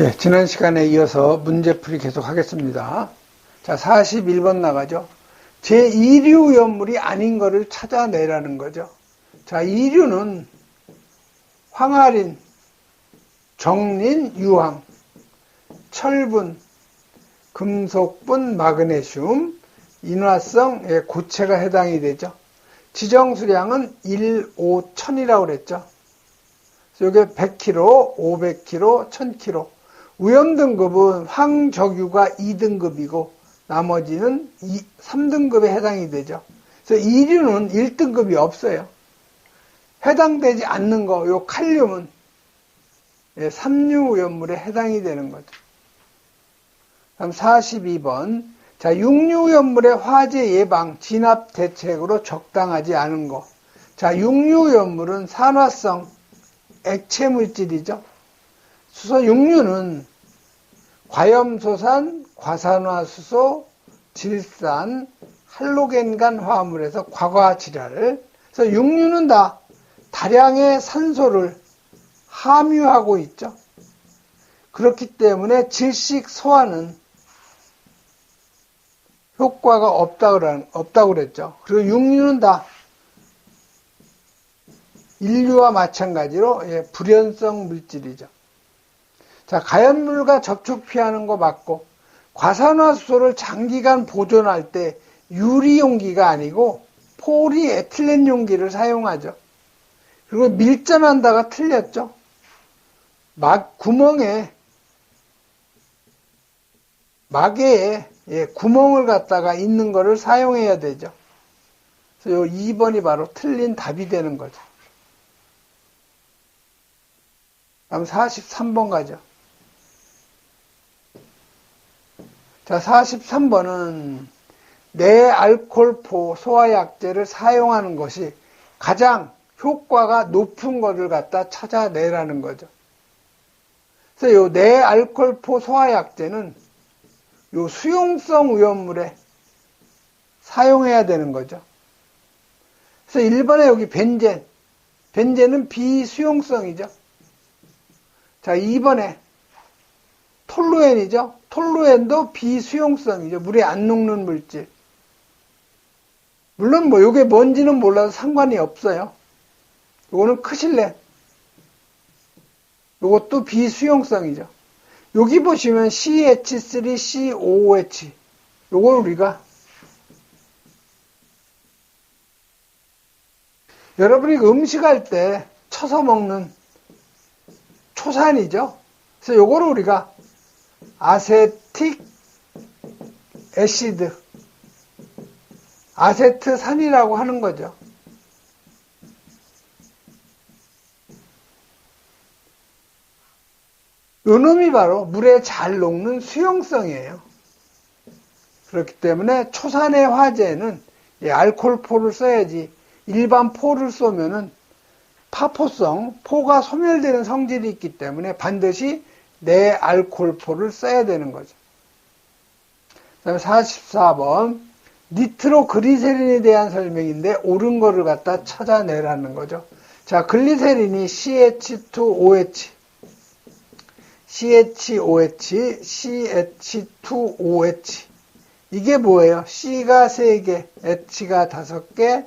예, 지난 시간에 이어서 문제풀이 계속 하겠습니다. 자, 41번 나가죠. 제2류 연물이 아닌 것을 찾아내라는 거죠. 자, 2류는 황아린, 정린, 유황, 철분, 금속분, 마그네슘, 인화성, 예, 고체가 해당이 되죠. 지정수량은 1, 5, 1000이라고 그랬죠. 이게 100kg, 500kg, 1000kg. 위험 등급은 황적유가 2등급이고 나머지는 2, 3등급에 해당이 되죠. 그래서 이류는 1등급이 없어요. 해당되지 않는 거, 요 칼륨은 예, 삼류염물에 해당이 되는 거죠. 다음 42번. 자, 육류염물의 화재 예방, 진압 대책으로 적당하지 않은 거. 자, 육류염물은 산화성 액체 물질이죠. 수소 육류는 과염소산, 과산화수소, 질산, 할로겐간 화합물에서 과과질화를 그래서 육류는 다 다량의 산소를 함유하고 있죠. 그렇기 때문에 질식 소화는 효과가 없다고, 없다고 그랬죠. 그리고 육류는 다 인류와 마찬가지로 예, 불연성 물질이죠. 자, 가연물과 접촉 피하는 거 맞고 과산화수소를 장기간 보존할 때 유리 용기가 아니고 포리에틸렌 용기를 사용하죠. 그리고 밀전한다가 틀렸죠. 막 구멍에 마개에 예, 구멍을 갖다가 있는 거를 사용해야 되죠. 그래서 요 2번이 바로 틀린 답이 되는 거죠. 다음 43번 가죠. 자, 43번은 내알콜포 소화약제를 사용하는 것이 가장 효과가 높은 것을 갖다 찾아내라는 거죠. 그래서 요 내알콜포 소화약제는 요 수용성 위험물에 사용해야 되는 거죠. 그래서 1번에 여기 벤젠, 벤젠은 비수용성이죠. 자, 2번에 톨루엔이죠. 톨루엔도 비수용성이죠. 물에 안 녹는 물질. 물론 뭐 이게 뭔지는 몰라도 상관이 없어요. 이거는 크실렌. 이것도 비수용성이죠. 여기 보시면 CH3COOH. 요걸 우리가 여러분이 음식할 때 쳐서 먹는 초산이죠. 그래서 요거를 우리가 아세틱 애시드, 아세트산이라고 하는 거죠. 요 놈이 바로 물에 잘 녹는 수용성이에요. 그렇기 때문에 초산의 화재는 알콜포를 써야지 일반 포를 쏘면은 파포성, 포가 소멸되는 성질이 있기 때문에 반드시 내 알콜포를 써야 되는 거죠. 그 다음에 44번 니트로그리세린에 대한 설명인데 옳은 거를 갖다 찾아내라는 거죠. 자, 글리세린이 CH2OH CHOH, CH2OH 이게 뭐예요? C가 3개, H가 5개,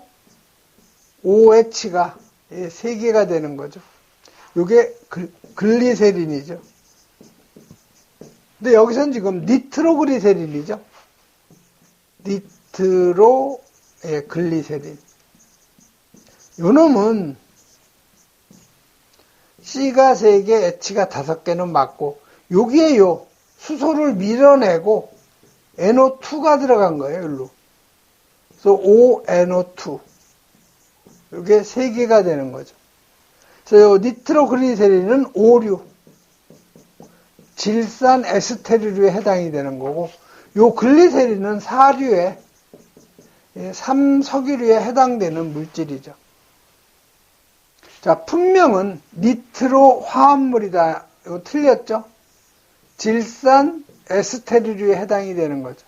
OH가 3개가 되는 거죠. 이게 글리세린이죠. 근데 여기서는 지금 니트로글리세린이죠. 니트로 예, 글리세린. 요 놈은 C가 3개, H가 5개는 맞고 여기에 요 수소를 밀어내고 NO2가 들어간 거예요, 일로. 그래서 ONO2. 이게 3개가 되는 거죠. 그래서 요 니트로글리세린은 오류. 질산 에스테르류에 해당이 되는 거고 요 글리세린은 사류에 예, 삼석유류에 해당되는 물질이죠. 자, 분명은 니트로 화합물이다. 이거 틀렸죠? 질산 에스테르류에 해당이 되는 거죠.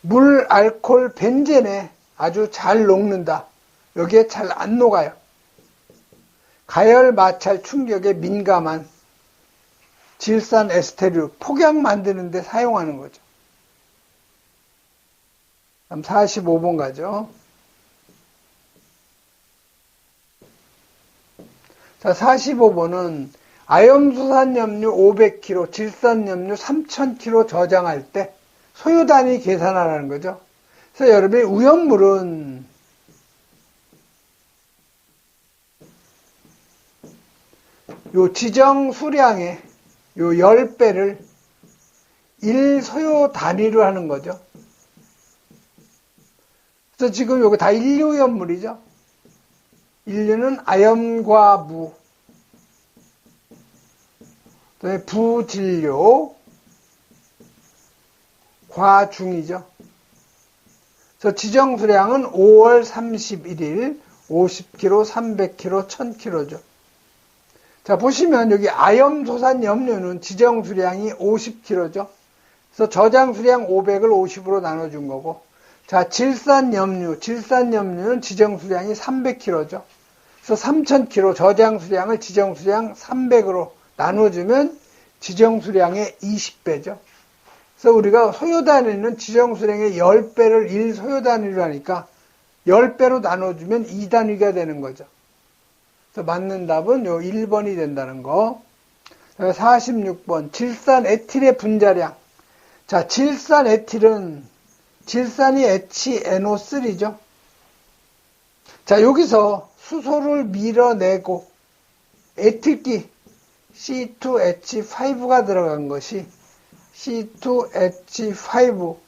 물, 알콜, 벤젠에 아주 잘 녹는다. 여기에 잘 안 녹아요. 가열, 마찰, 충격에 민감한 질산 에스테르 폭약 만드는데 사용하는 거죠. 다음 45번 가죠. 자, 45번은 아염수산염류 500kg, 질산염류 3000kg 저장할 때 소요 단위 계산하라는 거죠. 그래서 여러분이 우연물은 요 지정 수량의 요 10배를 1 소요 단위로 하는 거죠. 그래서 지금 요거 다 인류 연물이죠. 인류는 아염과 무, 부진료, 과중이죠. 그래서 지정 수량은 5월 31일 50kg, 300kg, 1000kg죠. 자, 보시면 여기 아염 소산 염료는 지정 수량이 50kg죠. 그래서 저장 수량 500을 50으로 나눠준 거고, 자, 질산 염류, 질산 염류는 지정 수량이 300kg죠. 그래서 3000kg 저장 수량을 지정 수량 300으로 나눠주면 지정 수량의 20배죠. 그래서 우리가 소요 단위는 지정 수량의 10배를 1 소요 단위로 하니까 10배로 나눠주면 2단위가 되는 거죠. 그래서 맞는 답은 요 1번이 된다는 거. 46번 질산 에틸의 분자량. 자, 질산 에틸은 질산이 HNO3죠. 자, 여기서 수소를 밀어내고 에틸기 C2H5가 들어간 것이 C2H5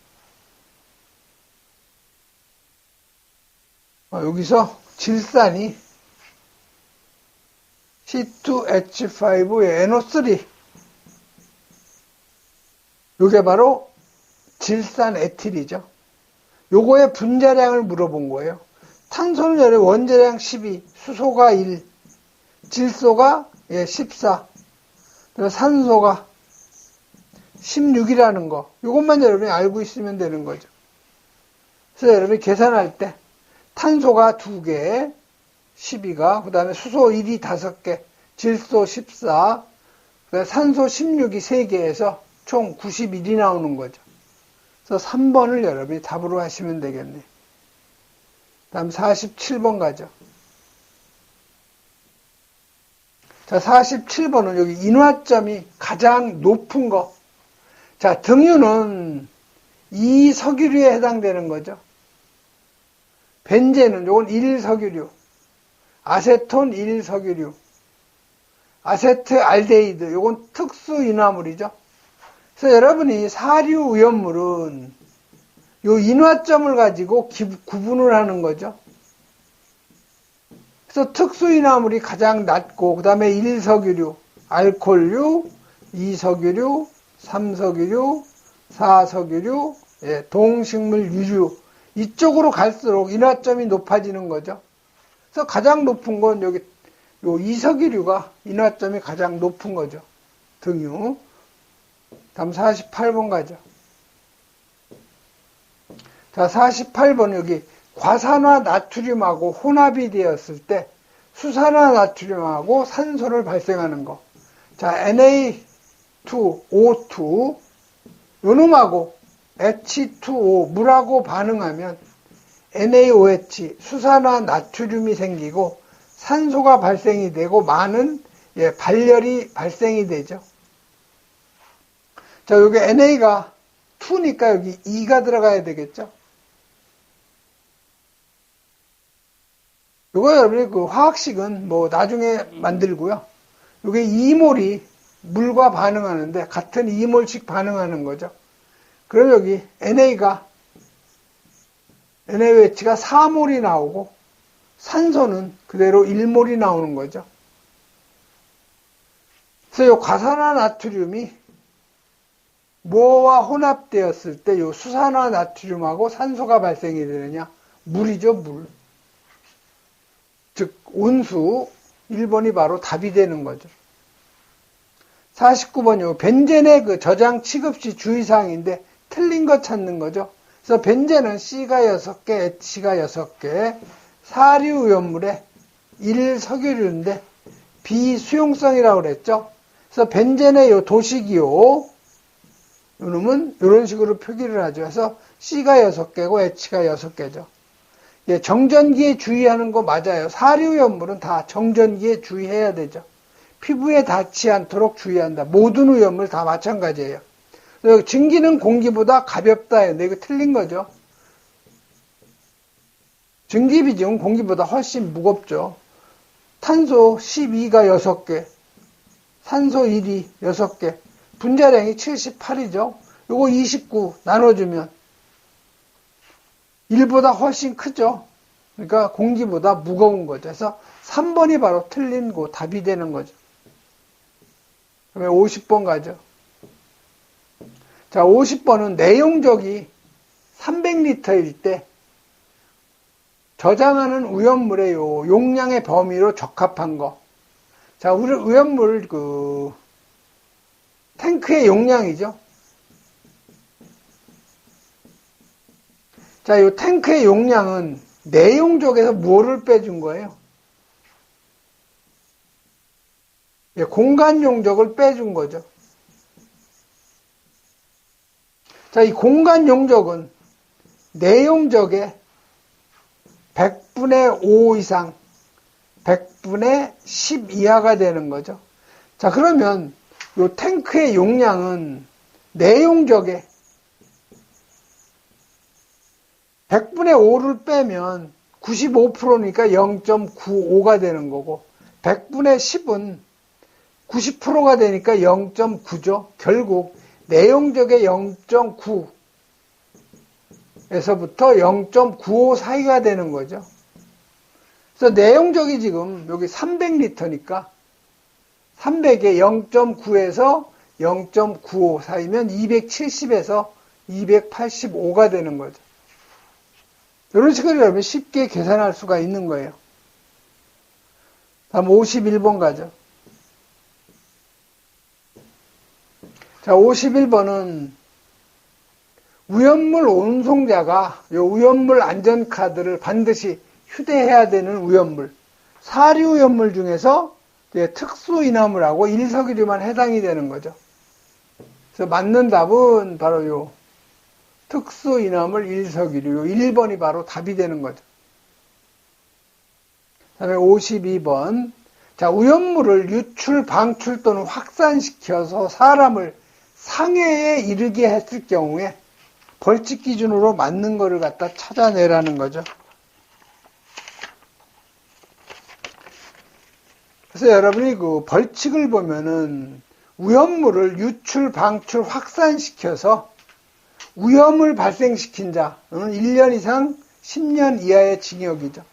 어, 여기서 질산이 C2H5의 NO3 이게 바로 질산 에틸이죠. 요거의 분자량을 물어본 거예요. 탄소는 열의 원자량 12, 수소가 1, 질소가 14, 산소가 16이라는 거. 이것만 여러분이 알고 있으면 되는 거죠. 그래서 여러분이 계산할 때 탄소가 2개, 12가, 그 다음에 수소 1이 5개, 질소 14, 산소 16이 3개에서 총 91이 나오는 거죠. 그래서 3번을 여러분이 답으로 하시면 되겠네. 다음 47번 가죠. 자, 47번은 여기 인화점이 가장 높은 거. 자, 등유는 이석유류에 해당되는 거죠. 벤제는 요건 1석유류, 아세톤 1석유류, 아세트 알데히드 요건 특수 인화물이죠. 그래서 여러분이 사류 오염물은 요 인화점을 가지고 구분을 하는 거죠. 그래서 특수 인화물이 가장 낮고 그 다음에 1석유류, 알코올류, 2석유류, 3석유류, 4석유류, 예, 동식물 유류 이쪽으로 갈수록 인화점이 높아지는 거죠. 그래서 가장 높은 건 여기 요 이석유류가 인화점이 가장 높은 거죠. 등유. 다음 48번 가죠. 자, 48번 여기 과산화 나트륨하고 혼합이 되었을 때 수산화 나트륨하고 산소를 발생하는 거. 자, Na2O2 요놈하고 H2O 물하고 반응하면 NaOH 수산화 나트륨이 생기고 산소가 발생이 되고 많은 예, 발열이 발생이 되죠. 자, 여기 NA가 2니까 여기 2가 들어가야 되겠죠. 이거 여러분이 그 화학식은 뭐 나중에 만들고요. 이게 2몰이 물과 반응하는데 같은 2몰씩 반응하는 거죠. 그럼 여기 NA가 NaOH가 4몰이 나오고 산소는 그대로 1몰이 나오는 거죠. 그래서 이 과산화 나트륨이 뭐와 혼합되었을 때 이 수산화 나트륨하고 산소가 발생이 되느냐? 물이죠, 물. 즉, 온수 1번이 바로 답이 되는 거죠. 49번이요. 벤젠의 그 저장 취급시 주의사항인데 틀린 거 찾는 거죠. 그래서 벤젠은 C가 6개, H가 6개, 사류염물의 1석유류인데 비수용성이라고 그랬죠. 그래서 벤젠의 요 도식이요. 요놈은 이런 식으로 표기를 하죠. 그래서 C가 6개고 H가 6개죠. 예, 정전기에 주의하는 거 맞아요. 사류염물은 다 정전기에 주의해야 되죠. 피부에 닿지 않도록 주의한다. 모든 오염물 다 마찬가지예요. 증기는 공기보다 가볍다 했는데 이거 틀린 거죠. 증기 비중은 공기보다 훨씬 무겁죠. 탄소 12가 6개, 산소 1이 6개, 분자량이 78이죠. 요거 29 나눠주면 1보다 훨씬 크죠. 그러니까 공기보다 무거운 거죠. 그래서 3번이 바로 틀린 거 답이 되는 거죠. 그러면 50번 가죠. 자, 50번은 내용적이 300리터일 때 저장하는 우연물의 요 용량의 범위로 적합한 거. 자, 우연물 그 탱크의 용량이죠. 자, 이 탱크의 용량은 내용적에서 뭐를 빼준 거예요? 예, 공간 용적을 빼준 거죠. 자, 이 공간 용적은 내용적의 100분의 5 이상, 100분의 10 이하가 되는 거죠. 자, 그러면 이 탱크의 용량은 내용적의 100분의 5를 빼면 95%니까 0.95가 되는 거고 100분의 10은 90%가 되니까 0.9죠. 결국 내용적의 0.9 에서부터 0.95 사이가 되는 거죠. 그래서 내용적이 지금 여기 300리터니까 300에 0.9에서 0.95 사이면 270에서 285가 되는 거죠. 이런 식으로 여러분 쉽게 계산할 수가 있는 거예요. 다음 51번 가죠. 자, 51번은 우연물 운송자가 이 우연물 안전카드를 반드시 휴대해야 되는 우연물, 사류 우연물 중에서 특수 인화물하고 일석이류만 해당이 되는 거죠. 그래서 맞는 답은 바로 요 특수 인화물 일석이류 1번이 바로 답이 되는 거죠. 다음에 52번 자 우연물을 유출, 방출 또는 확산시켜서 사람을 상해에 이르게 했을 경우에 벌칙 기준으로 맞는 거를 갖다 찾아내라는 거죠. 그래서 여러분이 그 벌칙을 보면은 위험물을 유출, 방출, 확산시켜서 위험을 발생시킨 자는 1년 이상 10년 이하의 징역이죠.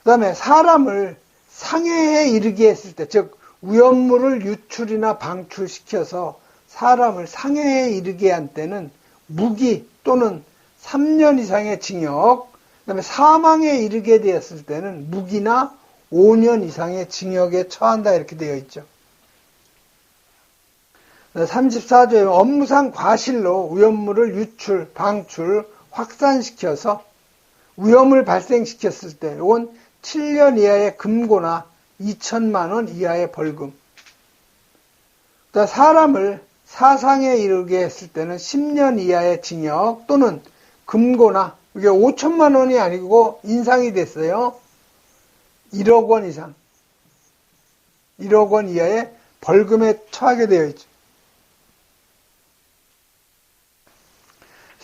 그 다음에 사람을 상해에 이르게 했을 때, 즉, 위험물을 유출이나 방출시켜서 사람을 상해에 이르게 한 때는 무기 또는 3년 이상의 징역, 그 다음에 사망에 이르게 되었을 때는 무기나 5년 이상의 징역에 처한다 이렇게 되어 있죠. 34조에 업무상 과실로 위험물을 유출, 방출, 확산시켜서 위험을 발생시켰을 때 이건 7년 이하의 금고나 2천만 원 이하의 벌금. 사람을 사상에 이르게 했을 때는 10년 이하의 징역 또는 금고나 이게 5천만 원이 아니고 인상이 됐어요. 1억 원 이상. 1억 원 이하의 벌금에 처하게 되어 있죠.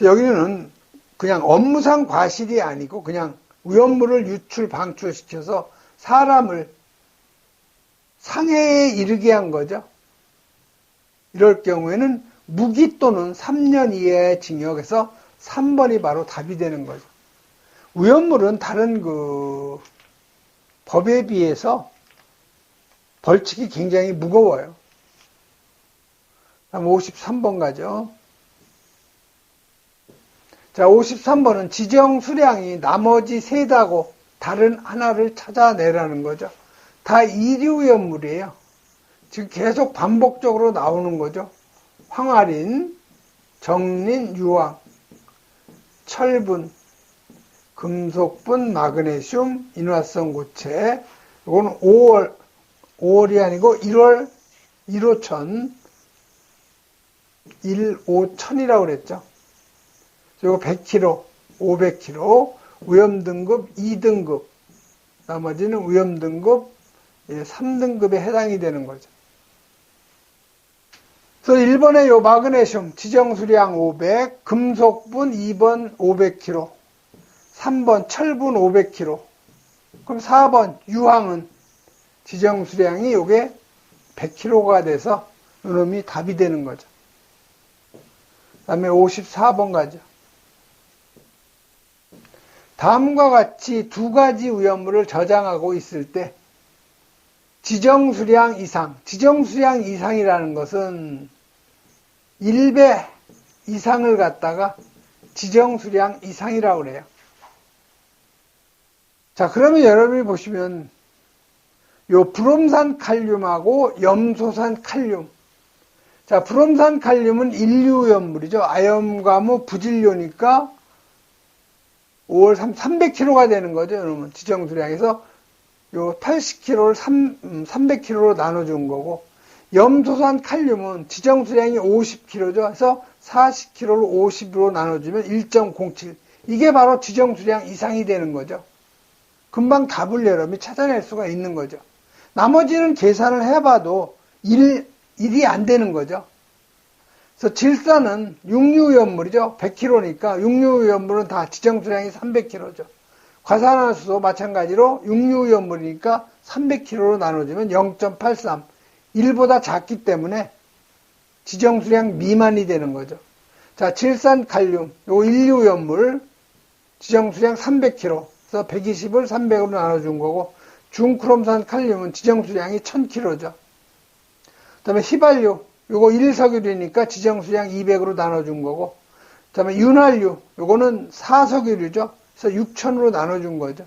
여기는 그냥 업무상 과실이 아니고 그냥 위험물을 유출 방출시켜서 사람을 상해에 이르게 한 거죠. 이럴 경우에는 무기 또는 3년 이하의 징역에서 3번이 바로 답이 되는 거죠. 위험물은 다른 그 법에 비해서 벌칙이 굉장히 무거워요. 다음 53번 가죠. 자, 53번은 지정 수량이 나머지 세다고 다른 하나를 찾아내라는 거죠. 다 이류위험물이에요. 지금 계속 반복적으로 나오는 거죠. 황화린, 정린, 유황, 철분, 금속분, 마그네슘, 인화성 고체. 이건 5월, 5월이 아니고 1월 1호천, 1, 5천이라고 그랬죠. 그리고 100km, 500km, 위험 등급 2등급, 나머지는 위험 등급 3등급에 해당이 되는 거죠. 그래서 1번에 요 마그네슘 지정 수량 500, 금속분 2번 500kg, 3번 철분 500kg, 그럼 4번 유황은 지정 수량이 요게 100kg가 돼서 요놈이 답이 되는 거죠. 그 다음에 54번 가죠. 다음과 같이 두 가지 위험물을 저장하고 있을 때 지정수량 이상, 지정수량 이상이라는 것은 1배 이상을 갖다가 지정수량 이상이라고 그래요. 자, 그러면 여러분이 보시면 요 브롬산 칼륨하고 염소산 칼륨. 자, 브롬산 칼륨은 인류 염물이죠. 아염과무 부질료니까 5월 3, 300kg가 되는 거죠, 여러분. 지정수량에서 요 80kg를 3, 300kg로 음, 나눠준 거고, 염소산 칼륨은 지정 수량이 50kg죠. 그래서 40kg를 50으로 나눠주면 1.07. 이게 바로 지정 수량 이상이 되는 거죠. 금방 답을 여러분이 찾아낼 수가 있는 거죠. 나머지는 계산을 해봐도 1, 1이 안 되는 거죠. 그래서 질산은 육류염물이죠. 100kg니까 육류염물은 다 지정수량이 300kg죠. 과산화수도 마찬가지로 육류염물이니까 300kg로 나눠지면 0.83. 1보다 작기 때문에 지정수량 미만이 되는 거죠. 자, 질산칼륨, 요 인류 염물, 지정수량 300kg. 그래서 120을 300으로 나눠준 거고, 중크롬산 칼륨은 지정수량이 1000kg죠. 그 다음에 휘발유, 요거 1석유류니까 지정수량 200으로 나눠준 거고, 그 다음에 윤활유, 요거는 4석유류죠. 그래서 6000으로 나눠준 거죠.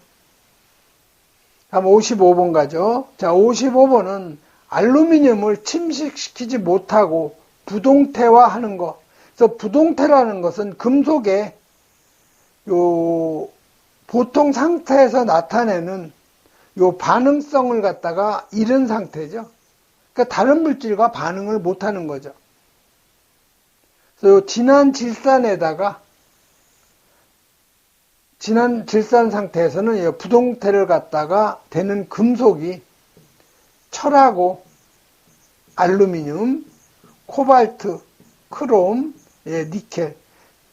다음 55번 가죠. 자, 55번은 알루미늄을 침식시키지 못하고 부동태화하는 거. 그래서 부동태라는 것은 금속의 요 보통 상태에서 나타내는 요 반응성을 갖다가 잃은 상태죠. 그러니까 다른 물질과 반응을 못하는 거죠. 그래서 진한 질산에다가 진한 질산 상태에서는 부동태를 갖다가 되는 금속이 철하고 알루미늄, 코발트, 크롬, 예, 니켈,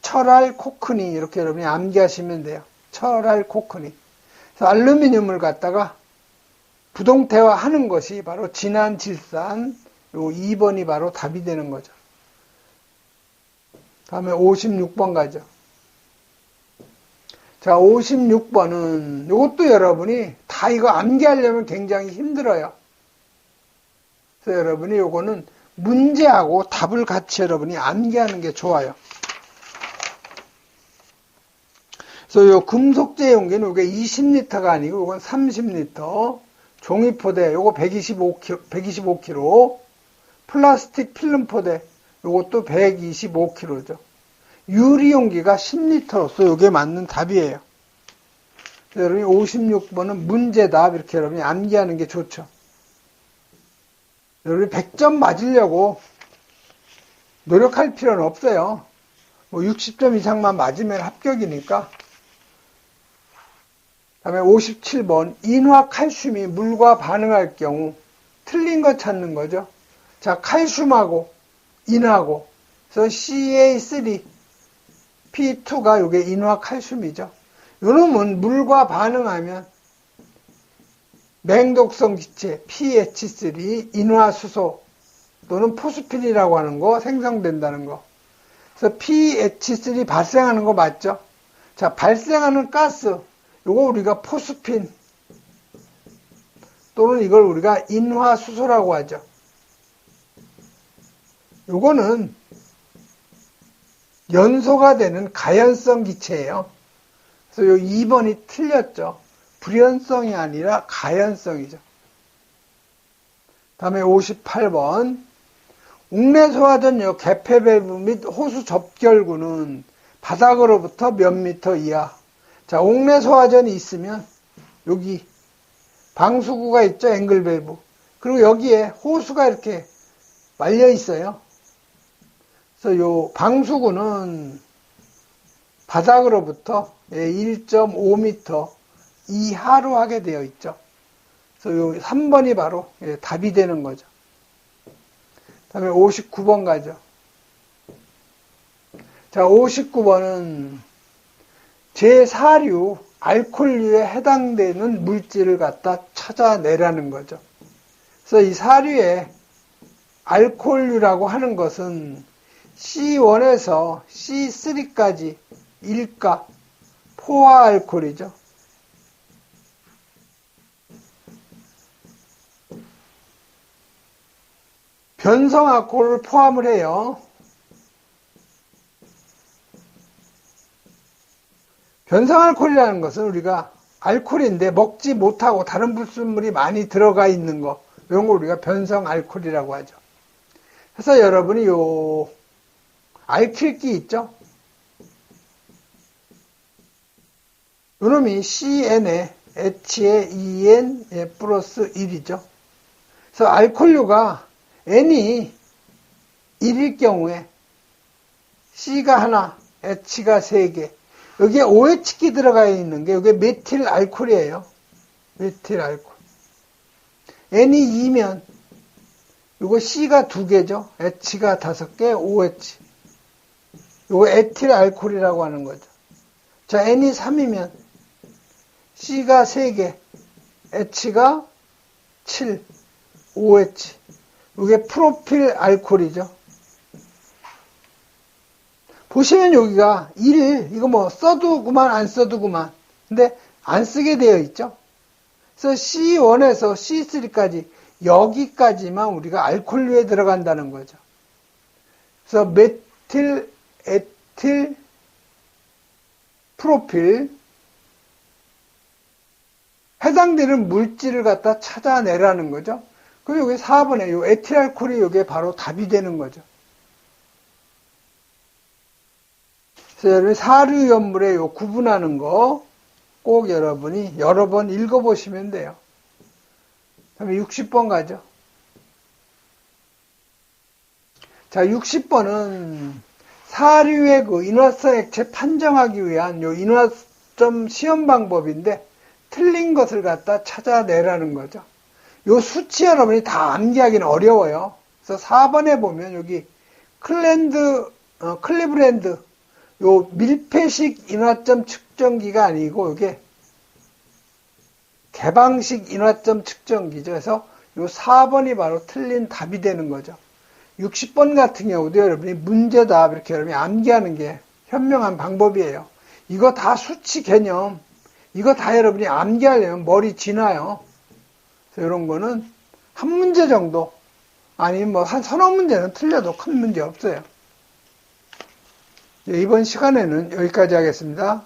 철알 코크니 이렇게 여러분이 암기하시면 돼요. 철알 코크니. 알루미늄을 갖다가 부동태화하는 것이 바로 진한 질산 요 2번이 바로 답이 되는 거죠. 다음에 56번 가죠. 자, 56번은 이것도 여러분이 다 이거 암기하려면 굉장히 힘들어요. 그래서 여러분이 요거는 문제하고 답을 같이 여러분이 암기하는 게 좋아요. 그래서 요 금속제 용기는 이게 20리터가 아니고 이건 30리터. 종이 포대 요거 125kg, 125kg. 플라스틱 필름 포대 요것도 125kg죠. 유리 용기가 10리터로서 이게 맞는 답이에요. 여러분이 56번은 문제답 이렇게 여러분이 암기하는 게 좋죠. 여러분이 100점 맞으려고 노력할 필요는 없어요. 뭐 60점 이상만 맞으면 합격이니까. 다음에 57번 인화 칼슘이 물과 반응할 경우 틀린 거 찾는 거죠. 자, 칼슘하고 인하고 그래서 CA3 P2가 이게 인화 칼슘이죠. 요놈은 물과 반응하면 맹독성 기체 PH3 인화수소 또는 포스핀이라고 하는 거 생성된다는 거. 그래서 PH3 발생하는 거 맞죠? 자, 발생하는 가스 요거 우리가 포스핀 또는 이걸 우리가 인화수소라고 하죠. 요거는 연소가 되는 가연성 기체예요. 그래서 요 2번이 틀렸죠. 불연성이 아니라 가연성이죠. 다음에 58번. 웅내소화전 요 개폐밸브 및 호수 접결구는 바닥으로부터 몇 미터 이하. 자, 옥내 소화전이 있으면 여기 방수구가 있죠. 앵글밸브. 그리고 여기에 호수가 이렇게 말려 있어요. 그래서 요 방수구는 바닥으로부터 1.5m 이하로 하게 되어 있죠. 그래서 요 3번이 바로 예, 답이 되는 거죠. 다음에 59번 가죠. 자, 59번은 제4류 알코올류에 해당되는 물질을 갖다 찾아내라는 거죠. 그래서 이 사류에 알코올류라고 하는 것은 C1에서 C3까지 일가 포화 알코올이죠. 변성 알코올을 포함을 해요. 변성 알코올이라는 것은 우리가 알코올인데 먹지 못하고 다른 불순물이 많이 들어가 있는 거 이런 걸 우리가 변성 알코올이라고 하죠. 그래서 여러분이 요 알킬기 있죠? 요놈이 CN에 H에 EN 플러스 1이죠. 그래서 알코올류가 N이 1일 경우에 C가 하나, H가 3개, 여기에 OH기 들어가 있는 게 이게 메틸 알코올이에요. 메틸 알코올. N이 2면 이거 C가 2개죠. H가 5개, OH. 이거 에틸 알코올이라고 하는 거죠. 자, N이 3이면 C가 3개, H가 7, OH. 이게 프로필 알코올이죠. 보시면 여기가 1, 이거 뭐 써도 그만 안 써도 그만. 근데 안 쓰게 되어 있죠. 그래서 C1에서 C3까지 여기까지만 우리가 알코올류에 들어간다는 거죠. 그래서 메틸, 에틸, 프로필 해당되는 물질을 갖다 찾아내라는 거죠. 그리고 여기 4번에 이 에틸알코올이 여기에 바로 답이 되는 거죠. 그래서 여러분이 사류 연물에 요 구분하는 거 꼭 여러분이 여러 번 읽어보시면 돼요. 다음에 60번 가죠. 자, 60번은 사류의 그 인화성 액체 판정하기 위한 요 인화점 시험 방법인데 틀린 것을 갖다 찾아내라는 거죠. 요 수치 여러분이 다 암기하기는 어려워요. 그래서 4번에 보면 여기 클랜드, 어, 클리브랜드 요 밀폐식 인화점 측정기가 아니고 이게 개방식 인화점 측정기죠. 그래서 요 4번이 바로 틀린 답이 되는 거죠. 60번 같은 경우도 여러분이 문제답 이렇게 여러분이 암기하는 게 현명한 방법이에요. 이거 다 수치 개념, 이거 다 여러분이 암기하려면 머리 지나요. 그래서 이런 거는 한 문제 정도, 아니면 뭐 한 서너 문제는 틀려도 큰 문제 없어요. 네, 이번 시간에는 여기까지 하겠습니다.